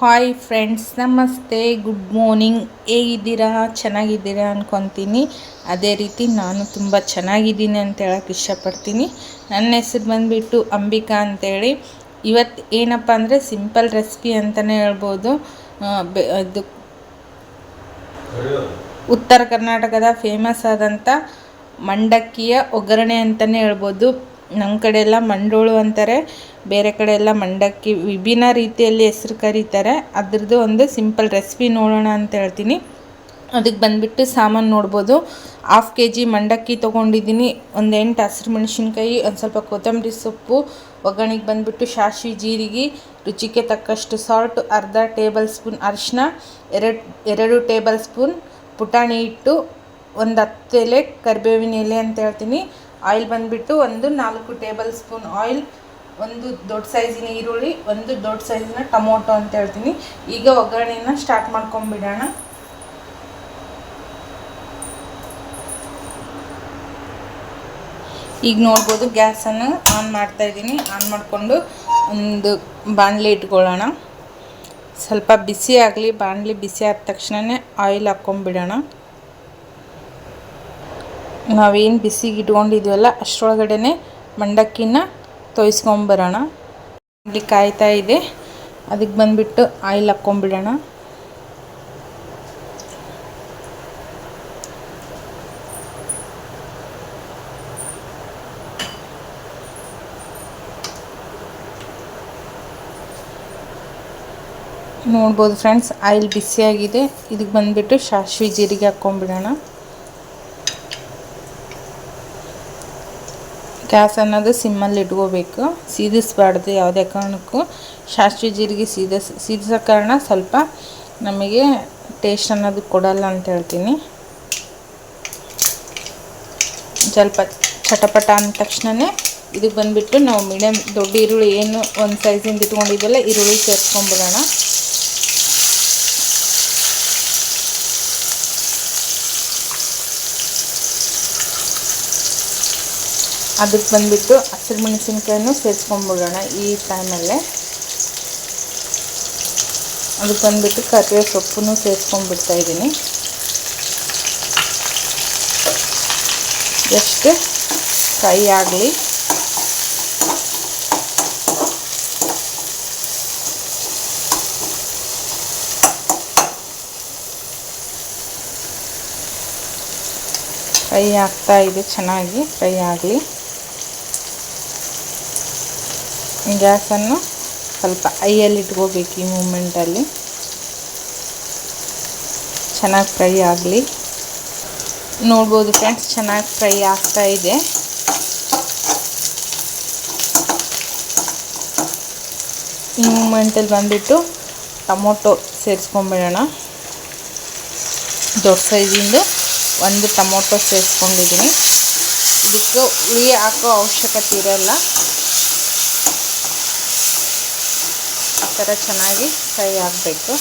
Hi friends ನಮಸ್ತೆ. Good morning ಹೇಗಿದ್ದೀರಾ? ಚೆನ್ನಾಗಿದ್ದೀರಾ ಅಂದ್ಕೊತೀನಿ ಅದೇ ರೀತಿ ನಾನು ತುಂಬ ಚೆನ್ನಾಗಿದ್ದೀನಿ ಅಂತ ಹೇಳೋಕ್ಕೆ ಇಷ್ಟಪಡ್ತೀನಿ. ನನ್ನ ಹೆಸರು ಬಂದುಬಿಟ್ಟು ಅಂಬಿಕಾ ಅಂತೇಳಿ. ಇವತ್ತು ಏನಪ್ಪ ಅಂದರೆ ಸಿಂಪಲ್ ರೆಸಿಪಿ ಅಂತಲೇ ಹೇಳ್ಬೋದು. ಅದು ಉತ್ತರ ಕರ್ನಾಟಕದ ಫೇಮಸ್ ಆದಂಥ ಮಂಡಕ್ಕಿಯ ಒಗ್ಗರಣೆ ಅಂತಲೇ ಹೇಳ್ಬೋದು. ನಮ್ಮ ಕಡೆ ಎಲ್ಲ ಮಂಡೋಳು ಅಂತಾರೆ, ಬೇರೆ ಕಡೆ ಎಲ್ಲ ಮಂಡಕ್ಕಿ ವಿಭಿನ್ನ ರೀತಿಯಲ್ಲಿ ಹೆಸ್ರು ಕರೀತಾರೆ. ಅದ್ರದ್ದು ಒಂದು ಸಿಂಪಲ್ ರೆಸಿಪಿ ನೋಡೋಣ ಅಂತ ಹೇಳ್ತೀನಿ. ಅದಕ್ಕೆ ಬಂದುಬಿಟ್ಟು ಸಾಮಾನು ನೋಡ್ಬೋದು. ಹಾಫ್ ಕೆ ಜಿ ಮಂಡಕ್ಕಿ ತೊಗೊಂಡಿದ್ದೀನಿ. ಒಂದು ಎಂಟು ಹಸಿರು ಮೆಣಸಿನ್ಕಾಯಿ, ಒಂದು ಸ್ವಲ್ಪ ಕೊತ್ತಂಬರಿ ಸೊಪ್ಪು, ಒಗ್ಗರಣೆಗೆ ಬಂದುಬಿಟ್ಟು ಸಾಸಿವೆ, ಜೀರಿಗೆ, ರುಚಿಗೆ ತಕ್ಕಷ್ಟು ಸಾಲ್ಟ್ ಅರ್ಧ ಟೇಬಲ್ ಸ್ಪೂನ್ ಅರಿಶಿನ ಎರಡು ಎರಡು ಟೇಬಲ್ ಸ್ಪೂನ್ ಪುಟಾಣಿ ಹಿಟ್ಟು, ಒಂದು ಹತ್ತು ಎಲೆ, ಕರಿಬೇವಿನ ಎಲೆ ಅಂತ ಹೇಳ್ತೀನಿ. ಆಯಿಲ್ ಬಂದುಬಿಟ್ಟು ಒಂದು ನಾಲ್ಕು ಟೇಬಲ್ ಸ್ಪೂನ್ ಆಯಿಲ್, ಒಂದು ದೊಡ್ಡ ಸೈಜಿನ ಈರುಳ್ಳಿ, ಒಂದು ದೊಡ್ಡ ಸೈಜಿನ ಟೊಮೊಟೊ ಅಂತ ಹೇಳ್ತೀನಿ. ಈಗ ಒಗ್ಗರಣೆನ ಸ್ಟಾರ್ಟ್ ಮಾಡ್ಕೊಂಬಿಡೋಣ ಈಗ ನೋಡ್ಬೋದು ಗ್ಯಾಸನ್ನು ಆನ್ ಮಾಡ್ತಾ ಇದ್ದೀನಿ. ಆನ್ ಮಾಡಿಕೊಂಡು ಒಂದು ಬಾಣಲೆ ಇಟ್ಕೊಳ್ಳೋಣ. ಸ್ವಲ್ಪ ಬಿಸಿ ಆಗಲಿ, ಬಾಣಲಿ ಬಿಸಿ ಆದ ತಕ್ಷಣವೇ ಆಯಿಲ್ ಹಾಕ್ಕೊಂಬಿಡೋಣ ನಾವೇನು ಬಿಸಿಗೆ ಇಟ್ಕೊಂಡಿದ್ವಲ್ಲ ಅಷ್ಟರೊಳಗಡೆ ಮಂಡಕ್ಕಿನ ತೊಯ್ಸ್ಕೊಂಬರೋಣ. ಇಲ್ಲಿ ಕಾಯ್ತಾ ಇದೆ. ಅದಕ್ಕೆ ಬಂದುಬಿಟ್ಟು ಆಯಿಲ್ ಹಾಕ್ಕೊಂಬಿಡೋಣ. ನೋಡ್ಬೋದು ಫ್ರೆಂಡ್ಸ್, ಆಯಿಲ್ ಬಿಸಿಯಾಗಿದೆ. ಇದಕ್ಕೆ ಬಂದುಬಿಟ್ಟು ಸಾಸಿವೆ ಜೀರಿಗೆ ಹಾಕ್ಕೊಂಬಿಡೋಣ. ಗ್ಯಾಸ್ ಅನ್ನೋದು ಸಿಮ್ಮಲ್ಲಿ ಇಟ್ಕೋಬೇಕು. ಸೀದಿಸ್ಬಾರ್ದು ಯಾವುದೇ ಕಾರಣಕ್ಕೂ. ಸಾಸಿವೆ ಜೀರಿಗೆ ಸೀದಿಸ್ ಸೀದಿಸೋ ಕಾರಣ ಸ್ವಲ್ಪ ನಮಗೆ ಟೇಸ್ಟ್ ಅನ್ನೋದು ಕೊಡಲ್ಲ ಅಂತ ಹೇಳ್ತೀನಿ. ಸ್ವಲ್ಪ ಚಟಪಟ ಅಂದ ತಕ್ಷಣವೇ ಇದಕ್ಕೆ ಬಂದುಬಿಟ್ಟು ನಾವು ಮೀಡಿಯಮ್ ದೊಡ್ಡ ಈರುಳ್ಳಿ ಏನು ಒಂದು ಸೈಜಿಂದ ಇಟ್ಕೊಂಡಿದ್ದೆಲ್ಲ ಈರುಳ್ಳಿ ಸೇರಿಸ್ಕೊಂಬಿಡೋಣ ಅದಕ್ಕೆ ಬಂದುಬಿಟ್ಟು ಹಸಿರು ಮೆಣಸಿನ್ಕಾಯನ್ನು ಸೇರಿಸ್ಕೊಂಬಿಡೋಣ ಈ ಟೈಮಲ್ಲೇ ಅದಕ್ಕೆ ಬಂದುಬಿಟ್ಟು ಕರಿಬೇವು ಸೊಪ್ಪನ್ನು ಸೇರಿಸ್ಕೊಂಡ್ಬಿಡ್ತಾ ಇದ್ದೀನಿ. ಜಸ್ಟ್ ಫ್ರೈ ಆಗಲಿ. ಫ್ರೈ ಆಗ್ತಾ ಇದೆ, ಚೆನ್ನಾಗಿ ಫ್ರೈ ಆಗಲಿ. ಗ್ಯಾಸನ್ನು ಸ್ವಲ್ಪ ಐಯಲ್ಲಿ ಇಟ್ಕೋಬೇಕು ಈ ಮೂಮೆಂಟಲ್ಲಿ. ಚೆನ್ನಾಗಿ ಫ್ರೈ ಆಗಲಿ. ನೋಡ್ಬೋದು ಫ್ರೆಂಡ್ಸ್, ಚೆನ್ನಾಗಿ ಫ್ರೈ ಆಗ್ತಾ ಇದೆ. ಈ ಮೂಮೆಂಟಲ್ಲಿ ಬಂದುಬಿಟ್ಟು ಟೊಮೊಟೊ ಸೇರಿಸ್ಕೊಂಬಿಡೋಣ. ದೊಡ್ಡ ಸೈಜಿಂದು ಒಂದು ಟೊಮೊಟೊ ಸೇರಿಸ್ಕೊಂಡಿದ್ದೀನಿ. ಇದಕ್ಕೆ ಹುಳಿ ಹಾಕೋ ಅವಶ್ಯಕತೆ ಇರೋಲ್ಲ. ಥರ ಚೆನ್ನಾಗಿ ಫ್ರೈ ಆಗಬೇಕು.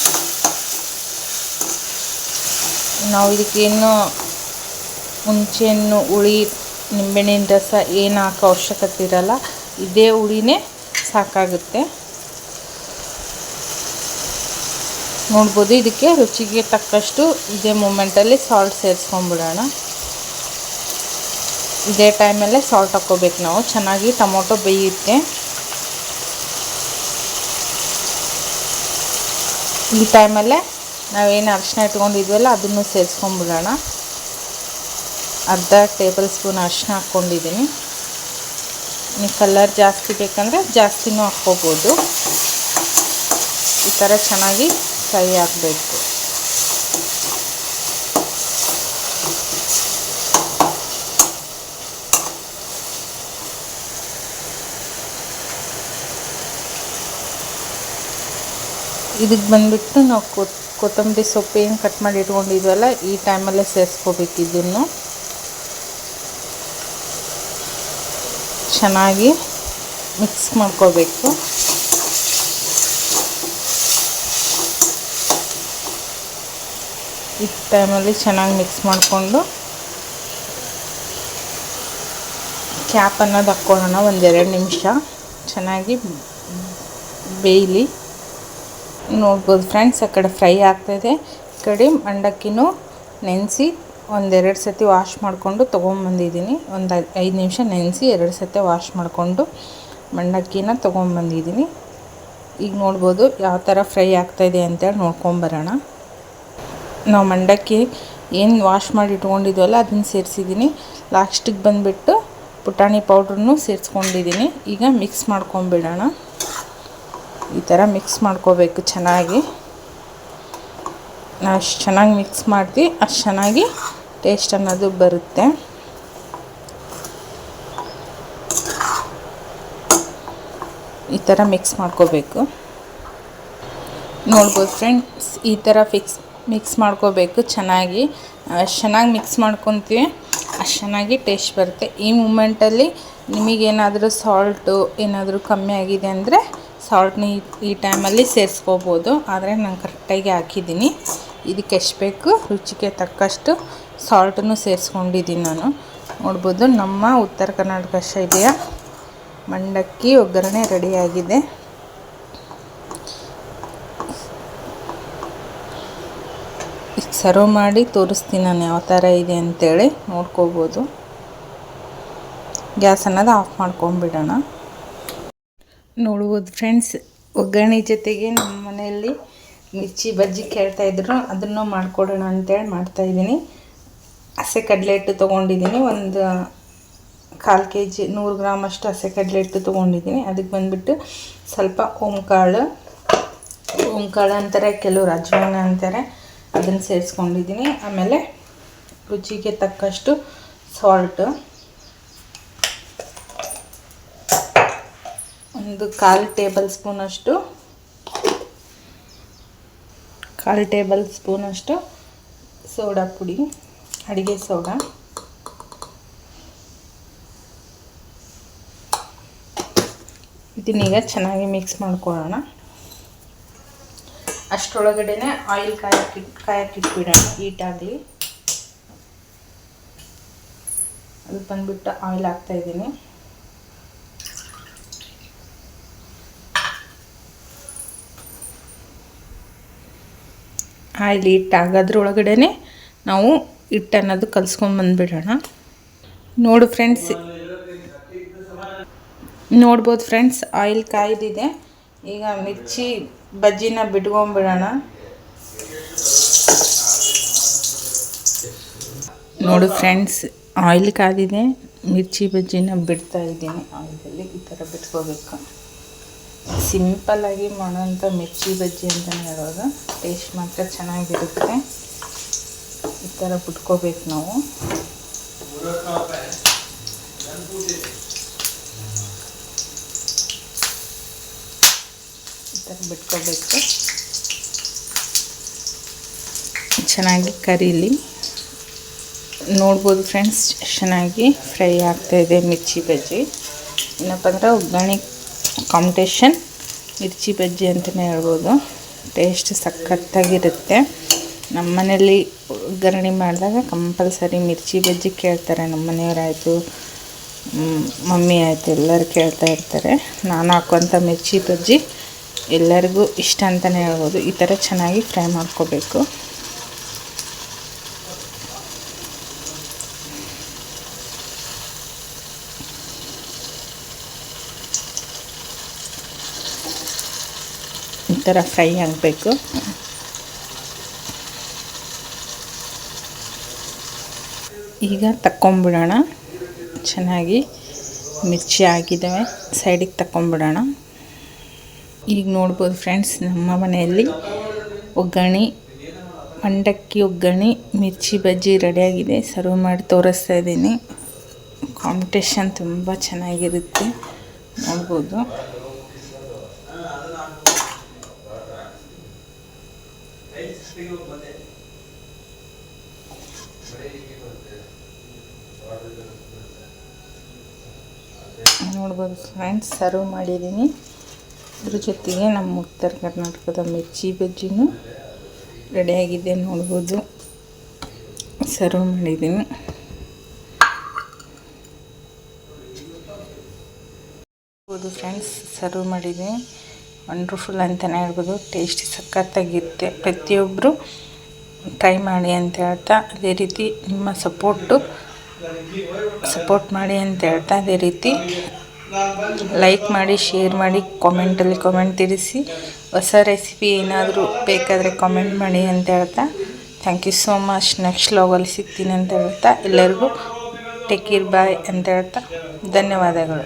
ನಾವು ಇದಕ್ಕೇನು ಮುಂಚೆಯನ್ನು ಹುಳಿ, ನಿಂಬೆಹಣ್ಣಿನ ರಸ ಏನು ಹಾಕೋ ಅವಶ್ಯಕತೆ ಇರಲ್ಲ, ಇದೇ ಹುಳಿನೇ ಸಾಕಾಗುತ್ತೆ. ನೋಡ್ಬೋದು ಇದಕ್ಕೆ ರುಚಿಗೆ ತಕ್ಕಷ್ಟು ಇದೇ ಮೂಮೆಂಟಲ್ಲಿ ಸಾಲ್ಟ್ ಸೇರಿಸ್ಕೊಂಡ್ಬಿಡೋಣ. ಇದೇ ಟೈಮಲ್ಲೇ ಸಾಲ್ಟ್ ಹಾಕ್ಕೋಬೇಕು ನಾವು. ಚೆನ್ನಾಗಿ ಟೊಮೊಟೊ ಬೇಯುತ್ತೆ. ಈ ಟೈಮಲ್ಲೇ ನಾವೇನು ಅರಿಶಿನ ಇಟ್ಕೊಂಡಿದ್ವಲ್ಲ ಅದನ್ನು ಸೇರಿಸ್ಕೊಂಬಿಡೋಣ. ಅರ್ಧ ಟೇಬಲ್ ಸ್ಪೂನ್ ಅರಿಶಿನ ಹಾಕ್ಕೊಂಡಿದ್ದೀನಿ. ನೀವು ಕಲರ್ ಜಾಸ್ತಿ ಬೇಕಂದರೆ ಜಾಸ್ತಿನೂ ಹಾಕ್ಕೋಬೋದು. ಈ ಥರ ಚೆನ್ನಾಗಿ ಫ್ರೈ ಆಗಬೇಕು. ಇದಕ್ಕೆ ಬಂದುಬಿಟ್ಟು ನಾವು ಕೊತ್, ಕೊತ್ತಂಬರಿ ಸೊಪ್ಪು ಏನು ಕಟ್ ಮಾಡಿ ಇಟ್ಕೊಂಡಿದ್ವಲ್ಲ, ಈ ಟೈಮಲ್ಲೇ ಸೇರಿಸ್ಕೋಬೇಕು ಇದನ್ನು. ಚೆನ್ನಾಗಿ ಮಿಕ್ಸ್ ಮಾಡ್ಕೋಬೇಕು. ಈ ಟೈಮಲ್ಲಿ ಚೆನ್ನಾಗಿ ಮಿಕ್ಸ್ ಮಾಡಿಕೊಂಡು ಕ್ಯಾಪ್ ಅನ್ನೋದು ಹಾಕ್ಕೊಳ್ಳೋಣ ಒಂದೆರಡು ನಿಮಿಷ. ಚೆನ್ನಾಗಿ ಬೇಯಲಿ. ನೋಡ್ಬೋದು ಫ್ರೆಂಡ್ಸ್, ಆ ಕಡೆ ಫ್ರೈ ಆಗ್ತಾಯಿದೆ ಈ ಕಡೆ ಮಂಡಕ್ಕಿನೂ ನೆನೆಸಿ ಒಂದೆರಡು ಸತಿ ವಾಶ್ ಮಾಡಿಕೊಂಡು ತೊಗೊಂಬಂದಿದ್ದೀನಿ. ಒಂದು ಐದು ನಿಮಿಷ ನೆನೆಸಿ ಎರಡು ಸತಿ ವಾಶ್ ಮಾಡಿಕೊಂಡು ಮಂಡಕ್ಕಿನ ತೊಗೊಂಬಂದಿದ್ದೀನಿ. ಈಗ ನೋಡ್ಬೋದು ಯಾವ ಥರ ಫ್ರೈ ಆಗ್ತಾಯಿದೆ ಅಂತೇಳಿ ನೋಡ್ಕೊಂಬರೋಣ. ನಾವು ಮಂಡಕ್ಕಿ ಏನು ವಾಶ್ ಮಾಡಿ ಇಟ್ಕೊಂಡಿದ್ವಲ್ಲ, ಅದನ್ನು ಸೇರಿಸಿದ್ದೀನಿ. ಲಾಸ್ಟಿಗೆ ಬಂದುಬಿಟ್ಟು ಪುಟಾಣಿ ಪೌಡ್ರನ್ನು ಸೇರಿಸ್ಕೊಂಡಿದ್ದೀನಿ. ಈಗ ಮಿಕ್ಸ್ ಮಾಡ್ಕೊಂಬಿಡೋಣ. ಈ ಥರ ಮಿಕ್ಸ್ ಮಾಡ್ಕೋಬೇಕು ಚೆನ್ನಾಗಿ. ಅಷ್ಟು ಚೆನ್ನಾಗಿ ಮಿಕ್ಸ್ ಮಾಡ್ತೀವಿ ಅಷ್ಟು ಚೆನ್ನಾಗಿ ಟೇಸ್ಟ್ ಅನ್ನೋದು ಬರುತ್ತೆ. ಈ ಥರ ಮಿಕ್ಸ್ ಮಾಡ್ಕೋಬೇಕು. ನೋಡ್ಬೋದು ಫ್ರೆಂಡ್ಸ್, ಈ ಥರ ಫಿಕ್ಸ್, ಮಿಕ್ಸ್ ಮಾಡ್ಕೋಬೇಕು ಚೆನ್ನಾಗಿ. ಅಷ್ಟು ಚೆನ್ನಾಗಿ ಮಿಕ್ಸ್ ಮಾಡ್ಕೊತೀವಿ, ಅಷ್ಟು ಚೆನ್ನಾಗಿ ಟೇಸ್ಟ್ ಬರುತ್ತೆ. ಈ ಮೂಮೆಂಟಲ್ಲಿ ನಿಮಗೇನಾದರೂ ಸಾಲ್ಟು ಏನಾದರೂ ಕಮ್ಮಿ ಆಗಿದೆ ಅಂದರೆ ಸಾಲ್ಟ್ನ ಈ ಟೈಮಲ್ಲಿ ಸೇರಿಸ್ಕೋಬೋದು. ಆದರೆ ನಾನು ಕರೆಕ್ಟಾಗಿ ಹಾಕಿದ್ದೀನಿ. ಇದಕ್ಕೆ ಎಷ್ಟು ಬೇಕು? ರುಚಿಗೆ ತಕ್ಕಷ್ಟು ಸಾಲ್ಟನ್ನು ಸೇರಿಸ್ಕೊಂಡಿದ್ದೀನಿ ನಾನು. ನೋಡ್ಬೋದು, ನಮ್ಮ ಉತ್ತರ ಕರ್ನಾಟಕ ಶೈಲಿಯ ಮಂಡಕ್ಕಿ ಒಗ್ಗರಣೆ ರೆಡಿಯಾಗಿದೆ. ಸರ್ವ್ ಮಾಡಿ ತೋರಿಸ್ತೀನಿ ನಾನು ಯಾವ ಥರ ಇದೆ ಅಂತೇಳಿ. ನೋಡ್ಕೋಬೋದು. ಗ್ಯಾಸ್ ಅನ್ನೋದು ಆಫ್ ಮಾಡ್ಕೊಂಬಿಡೋಣ ನೋಡ್ಬೋದು ಫ್ರೆಂಡ್ಸ್, ಒಗ್ಗರಣೆ ಜೊತೆಗೆ ನಮ್ಮ ಮನೆಯಲ್ಲಿ ಮಿರ್ಚಿ ಬಜ್ಜಿ ಕೇಳ್ತಾಯಿದ್ರು ಅದನ್ನು ಮಾಡಿಕೊಡೋಣ ಅಂತೇಳಿ ಮಾಡ್ತಾಯಿದ್ದೀನಿ ಹಸೆ ಕಡಲೆ ಹಿಟ್ಟು ತೊಗೊಂಡಿದ್ದೀನಿ. ಒಂದು ಕಾಲು ಕೆ ಜಿ ನೂರು ಗ್ರಾಮ್ ಅಷ್ಟು ಹಸೆ ಕಡಲೆ ಹಿಟ್ಟು ತೊಗೊಂಡಿದ್ದೀನಿ. ಅದಕ್ಕೆ ಬಂದುಬಿಟ್ಟು ಸ್ವಲ್ಪ ಓಂಕಾಳು. ಓಂಕಾಳು ಅಂತಾರೆ, ಕೆಲವು ಅಜ್ವಾನ ಅಂತಾರೆ. ಅದನ್ನು ಸೇರಿಸ್ಕೊಂಡಿದ್ದೀನಿ. ಆಮೇಲೆ ರುಚಿಗೆ ತಕ್ಕಷ್ಟು ಸಾಲ್ಟು ಒಂದು ಕಾಲು ಟೇಬಲ್ ಸ್ಪೂನಷ್ಟು ಕಾಲು ಟೇಬಲ್ ಸ್ಪೂನಷ್ಟು ಸೋಡಾ ಪುಡಿ, ಅಡುಗೆ ಸೋಡಾ. ಇದನ್ನೀಗ ಚೆನ್ನಾಗಿ ಮಿಕ್ಸ್ ಮಾಡ್ಕೊಳ್ಳೋಣ. ಅಷ್ಟೊಳಗಡೆ ಆಯಿಲ್ ಕಾಯಕ್ಕೆ ಕಾಯಕ್ಕಿಟ್ಬಿಡೋಣ ಹೀಟಾಗಲಿ ಅದು ಬಂದುಬಿಟ್ಟು ಆಯಿಲ್ ಹಾಕ್ತಾಯಿದ್ದೀನಿ ಆಯಿಲ್ ಹಿಟ್ಟಾಗೋದ್ರೊಳಗಡೆ ನಾವು ಹಿಟ್ಟು ಅನ್ನೋದು ಕಲಿಸ್ಕೊಂಬಂದ್ಬಿಡೋಣ ನೋಡು ಫ್ರೆಂಡ್ಸ್ ನೋಡ್ಬೋದು ಫ್ರೆಂಡ್ಸ್ ಆಯಿಲ್ ಕಾಯ್ದಿದೆ. ಈಗ ಮಿರ್ಚಿ ಬಜ್ಜಿನ ಬಿಟ್ಕೊಂಬಿಡೋಣ ನೋಡು ಫ್ರೆಂಡ್ಸ್ ಆಯಿಲ್ ಕಾದಿದೆ ಮಿರ್ಚಿ ಬಜ್ಜಿನ ಬಿಡ್ತಾ ಇದ್ದೀನಿ. ಆಯಿಲಲ್ಲಿ ಈ ಥರ ಬಿಟ್ಕೋಬೇಕು. ಸಿಂಪಲ್ಲಾಗಿ ಮಾಡೋಂಥ ಮಿರ್ಚಿ ಬಜ್ಜಿ ಅಂತಲೇ ಹೇಳೋದು. ಟೇಸ್ಟ್ ಮಾತ್ರ ಚೆನ್ನಾಗಿರುತ್ತೆ. ಈ ಥರ ಬಿಟ್ಕೋಬೇಕು ನಾವು. ಈ ಥರ ಬಿಟ್ಕೋಬೇಕು. ಚೆನ್ನಾಗಿ ಕರೀಲಿ. ನೋಡ್ಬೋದು ಫ್ರೆಂಡ್ಸ್, ಚೆನ್ನಾಗಿ ಫ್ರೈ ಆಗ್ತಾಯಿದೆ ಮಿರ್ಚಿ ಬಜ್ಜಿ. ಏನಪ್ಪ ಅಂದರೆ ಒಗ್ಗರಣೆ ಕಾಂಪಿಟೇಷನ್ ಮಿರ್ಚಿ ಬಜ್ಜಿ ಅಂತಲೇ ಹೇಳ್ಬೋದು. ಟೇಸ್ಟ್ ಸಖತ್ತಾಗಿರುತ್ತೆ. ನಮ್ಮ ಮನೇಲಿ ಒಗ್ಗರಣೆ ಮಾಡಿದಾಗ ಕಂಪಲ್ಸರಿ ಮಿರ್ಚಿ ಬಜ್ಜಿ ಕೇಳ್ತಾರೆ. ನಮ್ಮ ಮನೆಯವರಾಯಿತು ಮಮ್ಮಿ ಆಯಿತು, ಎಲ್ಲರೂ ಕೇಳ್ತಾ ಇರ್ತಾರೆ. ನಾನು ಹಾಕುವಂಥ ಮಿರ್ಚಿ ಬಜ್ಜಿ ಎಲ್ಲರಿಗೂ ಇಷ್ಟ ಅಂತಲೇ ಹೇಳ್ಬೋದು. ಈ ಥರ ಚೆನ್ನಾಗಿ ಫ್ರೈ ಮಾಡ್ಕೋಬೇಕು. ಥರ ಫ್ರೈ ಆಗಬೇಕು. ಈಗ ತಕ್ಕೊಂಬಿಡೋಣ. ಚೆನ್ನಾಗಿ ಮಿರ್ಚಿ ಆಗಿದ್ದಾವೆ. ಸೈಡಿಗೆ ತಕ್ಕೊಂಬಿಡೋಣ. ಈಗ ನೋಡ್ಬೋದು ಫ್ರೆಂಡ್ಸ್, ನಮ್ಮ ಮನೆಯಲ್ಲಿ ಒಗ್ಗರಣೆ, ಮಂಡಕ್ಕಿ ಒಗ್ಗರಣೆ, ಮಿರ್ಚಿ ಬಜ್ಜಿ ರೆಡಿಯಾಗಿದೆ. ಸರ್ವ್ ಮಾಡಿ ತೋರಿಸ್ತಾ ಇದ್ದೀನಿ. ಕಾಂಪಿಟೇಷನ್ ತುಂಬ ಚೆನ್ನಾಗಿರುತ್ತೆ. ನೋಡ್ಬೋದು. ನೋಡ್ಬೋದು ಫ್ರೆಂಡ್ಸ್ ಸರ್ವ್ ಮಾಡಿದ್ದೀನಿ. ಅದ್ರ ಜೊತೆಗೆ ನಮ್ಮ ಉತ್ತರ ಕರ್ನಾಟಕದ ಮಿರ್ಚಿ ಬಜ್ಜಿನೂ ರೆಡಿಯಾಗಿದೆ ನೋಡ್ಬೋದು. ಸರ್ವ್ ಮಾಡಿದ್ದೀನಿ. ನೋಡ್ಬೋದು ಫ್ರೆಂಡ್ಸ್ ಸರ್ವ್ ಮಾಡಿದ್ದೀನಿ. ವಂಡರ್ಫುಲ್ ಅಂತಲೇ ಹೇಳ್ಬೋದು. ಟೇಸ್ಟಿ ಸಖತ್ತಾಗಿರುತ್ತೆ. ಪ್ರತಿಯೊಬ್ಬರು ಟ್ರೈ ಮಾಡಿ ಅಂತ ಹೇಳ್ತಾ ಅದೇ ರೀತಿ ನಿಮ್ಮ ಸಪೋರ್ಟು ಸಪೋರ್ಟ್ ಮಾಡಿ ಅಂತ ಹೇಳ್ತಾ ಅದೇ ರೀತಿ ಲೈಕ್ ಮಾಡಿ ಶೇರ್ ಮಾಡಿ ಕಾಮೆಂಟಲ್ಲಿ ಕಾಮೆಂಟ್ ತಿಳಿಸಿ. ಹೊಸ ರೆಸಿಪಿ ಏನಾದರೂ ಬೇಕಾದರೆ ಕಾಮೆಂಟ್ ಮಾಡಿ ಅಂತ ಹೇಳ್ತಾ. Thank you so much next ಲಾಗಲ್ಲಿ ಸಿಗ್ತೀನಿ ಅಂತ ಹೇಳ್ತಾ. ಎಲ್ಲರಿಗೂ ಟೇಕ್ ಕೇರ್ ಬಾಯ್ ಅಂತ ಹೇಳ್ತಾ. ಧನ್ಯವಾದಗಳು.